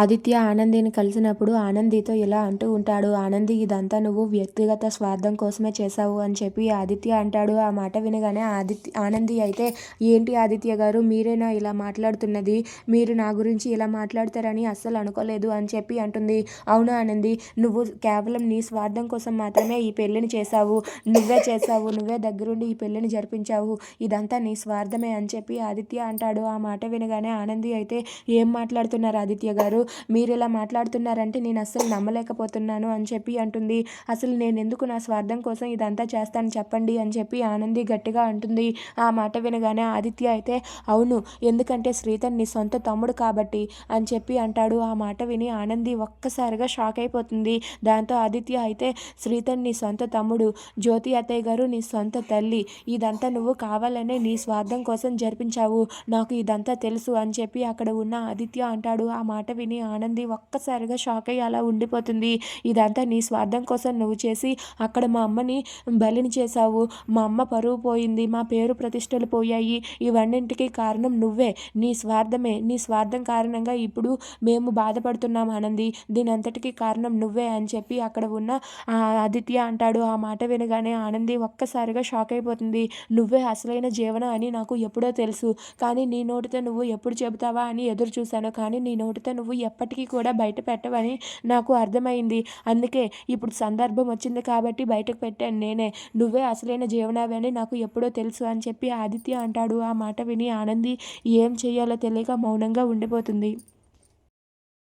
ఆదిత్య ఆనందిని కలిసినప్పుడు ఆనందితో ఇలా అంటూ ఉంటాడు. ఆనంది ఇదంతా నువ్వు వ్యక్తిగత స్వార్థం కోసమే చేశావు అని చెప్పి ఆదిత్య అంటాడు. ఆ మాట వినగానే ఆదిత్య ఆనంది అయితే ఏంటి ఆదిత్య గారు మీరేనా ఇలా మాట్లాడుతున్నది? మీరు నా గురించి ఇలా మాట్లాడతారని అస్సలు అనుకోలేదు అని చెప్పి అంటుంది. అవును ఆనంది నువ్వు కేవలం నీ స్వార్థం కోసం మాత్రమే ఈ పెళ్ళిని చేశావు. నువ్వే చేశావు. నువ్వే దగ్గరుండి ఈ పెళ్ళిని జరిపించావు. ఇదంతా నీ స్వార్థమే అని చెప్పి ఆదిత్య అంటాడు. ఆ మాట వినగానే ఆనంది అయితే ఏం మాట్లాడుతున్నారు ఆదిత్య గారు మీరు ఇలా మాట్లాడుతున్నారంటే నేను అస్సలు నమ్మలేకపోతున్నాను అని చెప్పి అంటుంది. అసలు నేను ఎందుకు నా స్వార్థం కోసం ఇదంతా చేస్తాను చెప్పండి అని చెప్పి ఆనంది గట్టిగా అంటుంది. ఆ మాట వినగానే ఆదిత్య అయితే అవును ఎందుకంటే శ్రీధర్ నీ సొంత తమ్ముడు కాబట్టి అని చెప్పి అంటాడు. ఆ మాట విని ఆనంది ఒక్కసారిగా షాక్ అయిపోతుంది. దాంతో ఆదిత్య అయితే శ్రీధర్ నీ సొంత తమ్ముడు జ్యోతి అత్తయ్య గారు నీ సొంత తల్లి ఇదంతా నువ్వు కావాలనే నీ స్వార్థం కోసం జరిపించావు. నాకు ఇదంతా తెలుసు అని చెప్పి అక్కడ ఉన్న ఆదిత్య అంటాడు. ఆ మాట విని ఆనంది ఒక్కసారిగా షాక్ అయ్యి అలా ఉండిపోతుంది. ఇదంతా నీ స్వార్థం కోసం నువ్వు చేసి అక్కడ మా అమ్మని బలిని చేశావు. మా అమ్మ పరువు పోయింది. మా పేరు ప్రతిష్టలు పోయాయి. ఇవన్నింటికి కారణం నువ్వే. నీ స్వార్థమే. నీ స్వార్థం కారణంగా ఇప్పుడు మేము బాధపడుతున్నాం ఆనంది. దీని అంతటికి కారణం నువ్వే అని చెప్పి అక్కడ ఉన్న ఆదిత్య అంటాడు. ఆ మాట వినగానే ఆనంది ఒక్కసారిగా షాక్ అయిపోతుంది. నువ్వే అసలైన జీవన అని నాకు ఎప్పుడో తెలుసు. కానీ నీ నోటితో నువ్వు ఎప్పుడు చెబుతావా అని ఎదురు చూశాను. కానీ నీ నోటితో నువ్వు ఎప్పటికీ కూడా బయట పెట్టవని నాకు అర్థమైంది. అందుకే ఇప్పుడు సందర్భం వచ్చింది కాబట్టి బయటకు పెట్టాను నేనే. నువ్వే అసలైన జీవనావి అని నాకు ఎప్పుడో తెలుసు అని చెప్పి ఆదిత్య అంటాడు. ఆ మాట విని ఆనంది ఏం చేయాలో తెలియక మౌనంగా ఉండిపోతుంది.